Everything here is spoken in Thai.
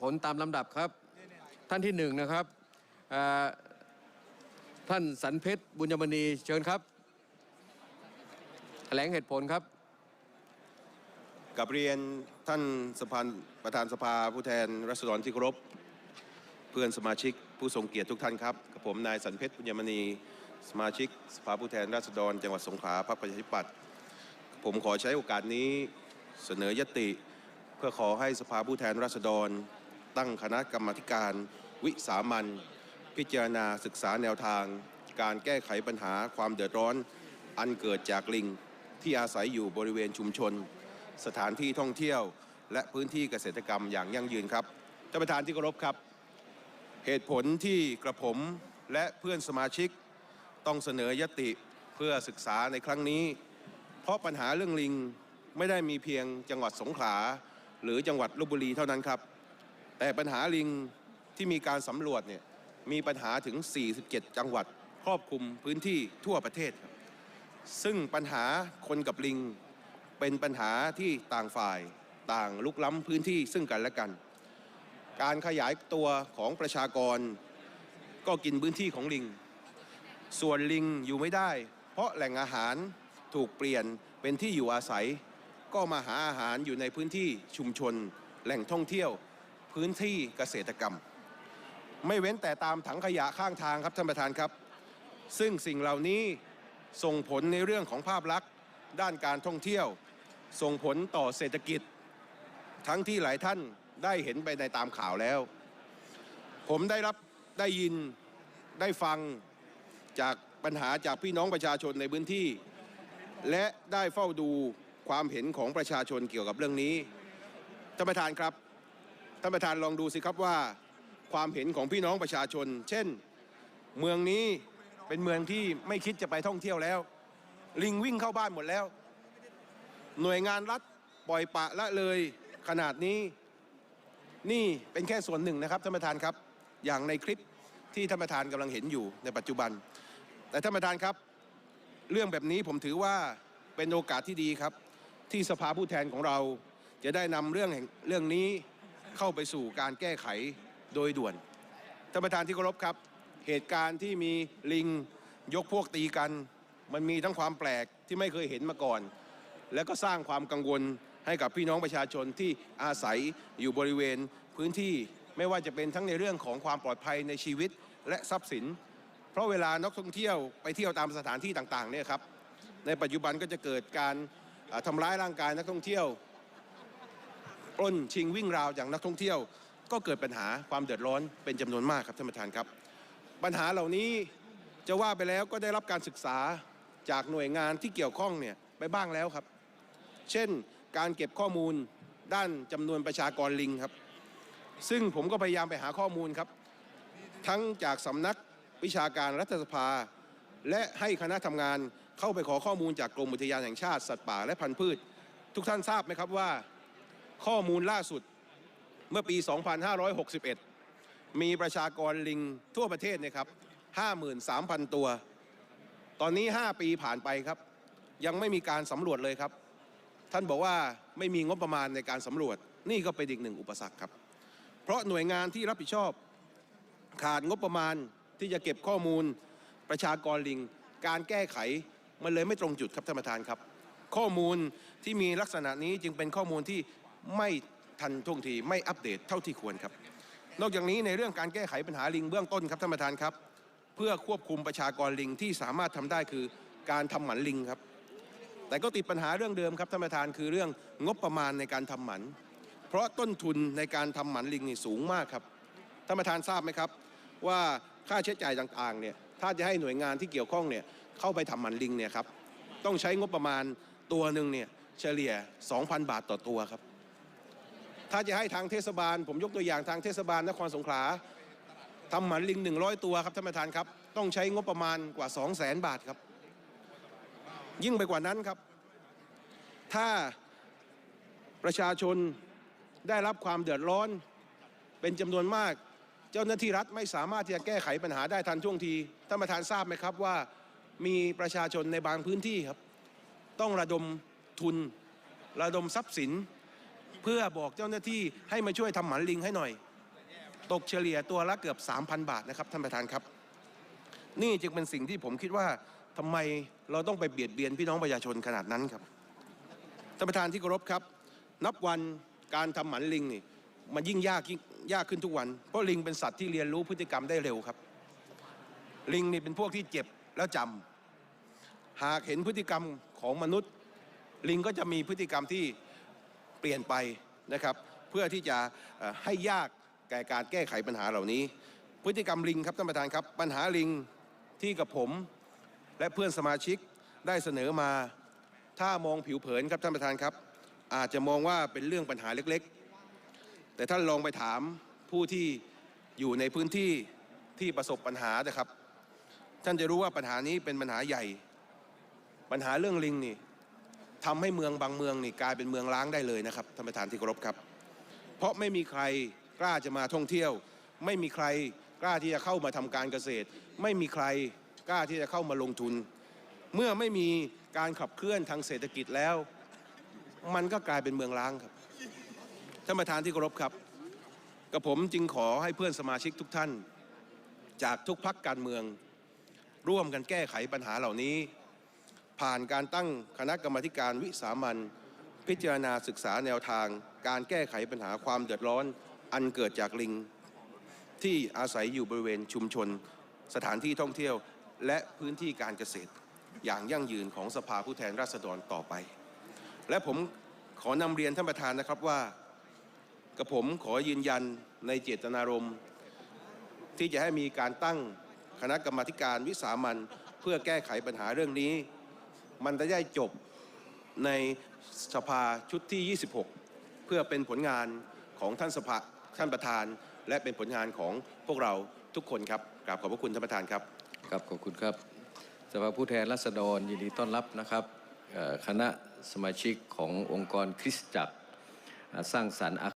ผลตามลำดับครับ ท่านที่หนึ่งนะครับท่านสันเพชรบุญยมณีเชิญครับแถลงเหตุผลครับกับเรียนท่านสภาประธานสภาผู้แทนรัษฎรที่เคารพเพื่อนสมาชิกผู้ทรงเกียรติทุกท่านครับกับผมนายสันเพชรปุญญมณีสมาชิกสภาผู้แทนราษฎร จังหวัดสงขลาพรรคประชาธิปัตย์ผมขอใช้โอกาสนี้เสนอยติ เพื่อขอให้สภาผู้แทนราษฎร ตั้งคณะกรรมการวิสามันพิจารณาศึกษาแนวทาง การแก้ไขปัญหาความเดือดร้อน อันเกิดจากลิงที่อาศัยอยู่บริเวณชุมชน สถานที่ท่องเที่ยว และพื้นที่เกษตรกรรมอย่างยั่งยืนครับท่านประธานที่เคารพครับ เหตุผลที่กระผมและเพื่อนสมาชิกต้องเสนอยติเพื่อศึกษาในครั้งนี้ เพราะปัญหาเรื่องลิงไม่ได้มีเพียงจังหวัดสงขลาหรือจังหวัดลบบุรีเท่านั้นครับ แต่ปัญหาลิงที่มีการสำรวจเนี่ยมีปัญหาถึง 47 จังหวัดครอบคลุมพื้นที่ทั่วประเทศครับซึ่งปัญหาคนกับลิง เป็นปัญหาที่ต่างฝ่ายต่างลุกล้ำพื้นที่ซึ่งกันและกัน การขยายตัวของประชากร ก็กินพื้นที่ของลิง ส่วนลิงอยู่ไม่ได้ เพราะแหล่งอาหารถูกเปลี่ยนเป็นที่อยู่อาศัย ก็มาหาอาหารอยู่ในพื้นที่ชุมชน แหล่งท่องเที่ยว พื้นที่เกษตรกรรม ไม่เว้นแต่ตามถังขยะข้างทางครับท่านประธานครับ ซึ่งสิ่งเหล่านี้ส่งผลในเรื่องของภาพลักษณ์ ด้านการท่องเที่ยว ส่งผลต่อเศรษฐกิจ ทั้งที่หลายท่านได้เห็นไปในตามข่าวแล้ว ผมได้รับได้ยินได้ฟังจากปัญหาจากพี่น้องประชาชนในพื้นที่ และได้เฝ้าดูความเห็นของประชาชนเกี่ยวกับเรื่องนี้ท่านประธานครับ ท่านประธานลองดูสิครับว่า ความเห็นของพี่น้องประชาชน เช่น เมืองนี้เป็นเมืองที่ไม่คิดจะไปท่องเที่ยวแล้ว ลิงวิ่งเข้าบ้านหมดแล้ว หน่วยงานรัฐปล่อยปะละเลยขนาดนี้ นี่เป็นแค่ส่วนหนึ่งนะครับท่านประธานครับ อย่างในคลิปที่ท่านประธานกำลังเห็นอยู่ในปัจจุบัน แต่ท่านประธานครับ เรื่องแบบนี้ผมถือว่าเป็นโอกาสที่ดีครับ ที่สภาผู้แทนของเราจะได้นำเรื่องเรื่องนี้ เข้าไปสู่การแก้ไขโดยด่วนท่านประธานที่เคารพครับ เหตุการณ์ที่มีลิงยกพวกตีกัน มันมีทั้งความแปลกที่ไม่เคยเห็นมาก่อน และก็สร้างความกังวลให้กับพี่น้องประชาชนที่อาศัยอยู่บริเวณพื้นที่ไม่ว่าจะเป็นทั้งในเรื่องของความปลอดภัยในชีวิตและทรัพย์สิน เพราะเวลานักท่องเที่ยวไปเที่ยวตามสถานที่ต่างๆเนี่ยครับในปัจจุบันก็จะเกิดการอ่าทำร้ายร่างกายนักท่องเที่ยว ปล้นชิงวิ่งราวจากนักท่องเที่ยว ก็เกิดปัญหาความเดือดร้อนเป็นจำนวนมากครับท่านประธานครับ ปัญหาเหล่านี้จะว่าไปแล้วก็ได้รับการศึกษาจากหน่วยงานที่เกี่ยวข้องเนี่ยไปบ้างแล้วครับ เช่นการเก็บข้อมูลด้านจำนวนประชากรลิงครับ ซึ่งผมก็พยายามไปหาข้อมูลครับ ทั้งจากสำนักวิชาการรัฐสภา และให้คณะทำงานเข้าไปขอข้อมูลจากกรมอุทยานแห่งชาติสัตว์ป่าและพันธุ์พืช ทุกท่านทราบไหมครับว่า ข้อมูลล่าสุดเมื่อปี 2561 มีประชากรลิงทั่วประเทศเนี่ยครับ 53,000 ตัว ตอนนี้ 5 ปีผ่านไปครับ ยังไม่มีการสำรวจเลยครับ ท่านบอกว่าไม่มีงบประมาณในการสำรวจ นี่ก็เป็นอีกหนึ่งอุปสรรคครับ เพราะหน่วยงานที่รับผิดชอบ ขาดงบประมาณที่จะเก็บข้อมูลประชากรลิง การแก้ไขมันเลยไม่ตรงจุดครับท่านประธานครับ ข้อมูลที่มีลักษณะนี้จึงเป็นข้อมูลที่ ไม่ทันท่วงทีไม่อัปเดตเท่าที่ควรครับ นอกจากนี้ในเรื่องการแก้ไขปัญหาลิงเบื้องต้นครับท่านประธานครับ เพื่อควบคุมประชากรลิงที่สามารถทำได้คือการทำหมันลิงครับ แต่ก็ติดปัญหาเรื่องเดิมครับท่านประธานคือเรื่องงบประมาณในการทำหมัน เพราะต้นทุนในการทำหมันลิงนี่สูงมากครับท่านประธานทราบไหมครับ ว่าค่าใช้จ่ายต่างๆเนี่ยถ้าจะให้หน่วยงานที่เกี่ยวข้องเนี่ยเข้าไปทำหมันลิงเนี่ยครับต้องใช้งบประมาณตัวหนึ่งเนี่ยเฉลี่ย 2,000 บาทต่อตัวครับ ถ้าจะให้ทางเทศบาล ผมยกตัวอย่างทางเทศบาลนครสงขลาทำหมันลิง 100 ตัวครับท่านประธานครับ ต้องใช้งบประมาณกว่า 2 0 0แสนบาทครับ ยิ่งไปกว่านั้นครับ ถ้าประชาชนได้รับความเดือดร้อนเป็นจำนวนมาก เจ้าหน้าที่รัฐไม่สามารถที่จะแก้ไขปัญหาได้ทันท่วงทีท่านประธานทราบไหมครับว่ามีประชาชนในบางพื้นที่ครับ ต้องระดมทุน ระดมทรัพย์สิน เพื่อบอกเจ้าหน้าที่ให้มาช่วยทำหมันลิงให้หน่อย ตกเฉลี่ยตัวละเกือบ 3,000 บาทนะครับท่านประธานครับ นี่จึงเป็นสิ่งที่ผมคิดว่าทำไมเราต้องไปเบียดเบียนพี่น้องประชาชนขนาดนั้นครับท่านประธานที่เคารพครับ นับวันการทำหมันลิงนี่มันยิ่งยากยิ่งยากขึ้นทุกวัน เพราะลิงเป็นสัตว์ที่เรียนรู้พฤติกรรมได้เร็วครับ ลิงนี่เป็นพวกที่เจ็บแล้วจำหากเห็นพฤติกรรมของมนุษย์ ลิงก็จะมีพฤติกรรมที่ เปลี่ยนไปนะครับ เพื่อที่จะให้ยากแก่การแก้ไขปัญหาเหล่านี้ พฤติกรรมลิงครับท่านประธานครับ ปัญหาลิงที่กับผม และเพื่อนสมาชิกได้เสนอมา ถ้ามองผิวเผินครับท่านประธานครับ อาจจะมองว่าเป็นเรื่องปัญหาเล็กๆ แต่ท่านลองไปถามผู้ที่อยู่ในพื้นที่ที่ประสบปัญหานะครับ ท่านจะรู้ว่าปัญหานี้เป็นปัญหาใหญ่ ปัญหาเรื่องลิงนี่ ทำให้เมืองบางเมืองนี่กลายเป็นเมืองล้างได้เลยนะครับท่านประธานที่เคารพครับ เพราะไม่มีใครกล้าจะมาท่องเที่ยว ไม่มีใครกล้าที่จะเข้ามาทำการเกษตร ไม่มีใครกล้าที่จะเข้ามาลงทุน เมื่อไม่มีการขับเคลื่อนทางเศรษฐกิจแล้ว มันก็กลายเป็นเมืองล้างครับท่านประธานที่เคารพครับกับผมจึงขอให้เพื่อนสมาชิกทุกท่าน จากทุกพักการเมือง ร่วมกันแก้ไขปัญหาเหล่านี้ ผ่านการตั้งคณะกรรมการวิสามันพิจารณาศึกษาแนวทาง การแก้ไขปัญหาความเดือดร้อน อันเกิดจากลิง ที่อาศัยอยู่บริเวณชุมชน สถานที่ท่องเที่ยว และพื้นที่การเกษตร อย่างยั่งยืนของสภาผู้แทนราษฎรต่อไป และผมขอนำเรียนท่านประธานนะครับว่ากับผมขอยืนยันในเจตนารมณ์ ที่จะให้มีการตั้งคณะกรรมาการวิสามันเพื่อแก้ไขปัญหาเรื่องนี้ มันจะได้จบในสภาชุดที่ 26 เพื่อเป็นผลงานของท่านสภาท่านประธาน และเป็นผลงานของพวกเราทุกคนครับกราบขอบพระคุณท่านประธานครับครับขอบคุณครับ สภาผู้แทนราษฎรยินดีต้อนรับนะครับคณะสมาชิกขององค์กรคริสตจักรสร้างสรรค์